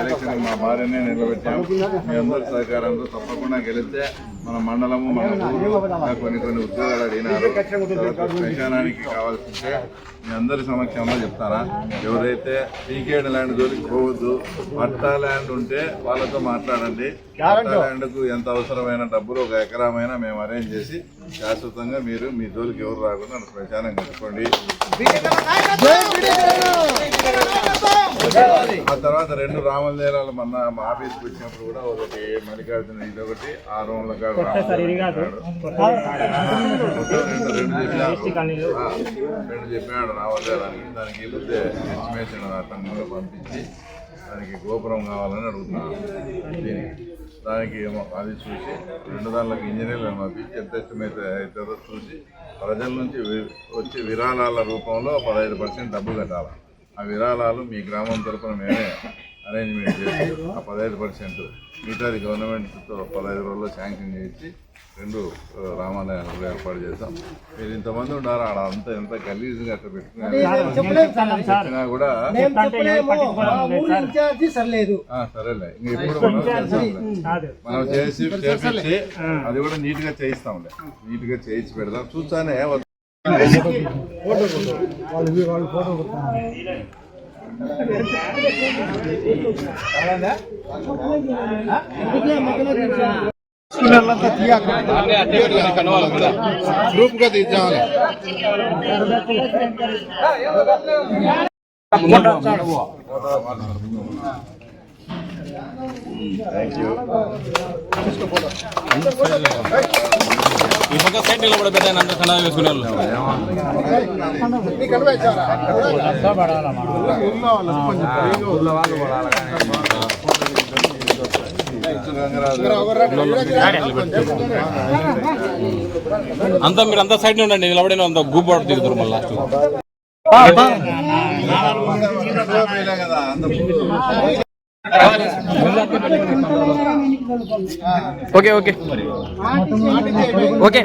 Election మా భార్యనే నిలబెట్టాం మీ అందరి సహకారంతో తప్పకుండా గెలిస్తే మన మండలము మన కొన్ని కొన్ని ఉద్యోగాలు అడిగినారు. శ్మశానానికి కావాల్సింటే మీ అందరి సమక్షంలో చెప్తారా ఎవరైతే పీకేడ్ ల్యాండ్ జోలికి పోవద్దు పట్టా ల్యాండ్ ఉంటే వాళ్ళతో మాట్లాడండి. పట్టా ల్యాండ్కు ఎంత అవసరమైన డబ్బులు ఒక ఎకరామైనా మేము అరేంజ్ చేసి శాశ్వతంగా మీరు మీ జోలికి ఎవరు రాకుండా శ్మశానం కట్టుకోండి ఆ తర్వాత రెండు రామదేరాలు మన మా ఆఫీస్కి వచ్చినప్పుడు కూడా ఒకటి మల్లికార్జున ఇది ఒకటి ఆ రూమ్ల రెండు చెప్పినాడు రామదేరానికి దానికి వెళ్తే ఎస్టిమేషన్ అతను కూడా పంపించి దానికి గోపురం కావాలని అడుగుతున్నాను. దీనికి. అది చూసి రెండు దానిలోకి ఇంజనీర్లను పంపించి ఎంత ఎస్టిమేట్ అవుతుందో చూసి ప్రజల నుంచి వచ్చే విరాళాల రూపంలో పదహైదు పర్సెంట్ డబ్బు కట్టాలి. ఆ విరాళాలు మీ గ్రామం తరపున మేమే అరేంజ్మెంట్ చేసి ఆ పదహైదు పర్సెంట్ మిగతాది గవర్నమెంట్తో పదహైదు రోజుల్లో శాంక్షన్ చేసి రెండు రామాలయాలు ఏర్పాటు చేస్తాం మీరు ఇంతమంది ఉన్నారు? ఆడ అంతా ఎంత గలీజ్గా అట్లా పెట్టుకున్నారు చెప్పినా కూడా సరేలే. ఇప్పుడు మనం చేసి చేపించి అది కూడా నీట్గా చేయిస్తాంలే నీట్గా చేయించి పెడదాం. చూస్తానే వద్ద- థ్యాంక్ యూ ఈ పక్క సైడ్ నిలబడి పెద్ద అందరూ కన్నా వేసుకునే వాళ్ళు అంతా మీరు అంతా సైడ్ ఉండండి నిలబడిన అంత గూపు పడుతుంది దిగుతారు మళ్ళీ లాస్ట్ కదా అంత ఓకే ఓకే. ఓకే.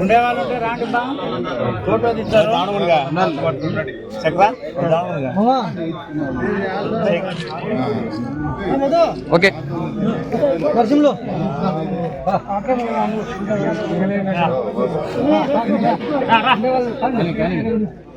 ఉండేవాళ్ళు ఉంటే రాండి బా. ఫోటో తీస్తారు. చక్రా? ఓకే. వర్షంలో.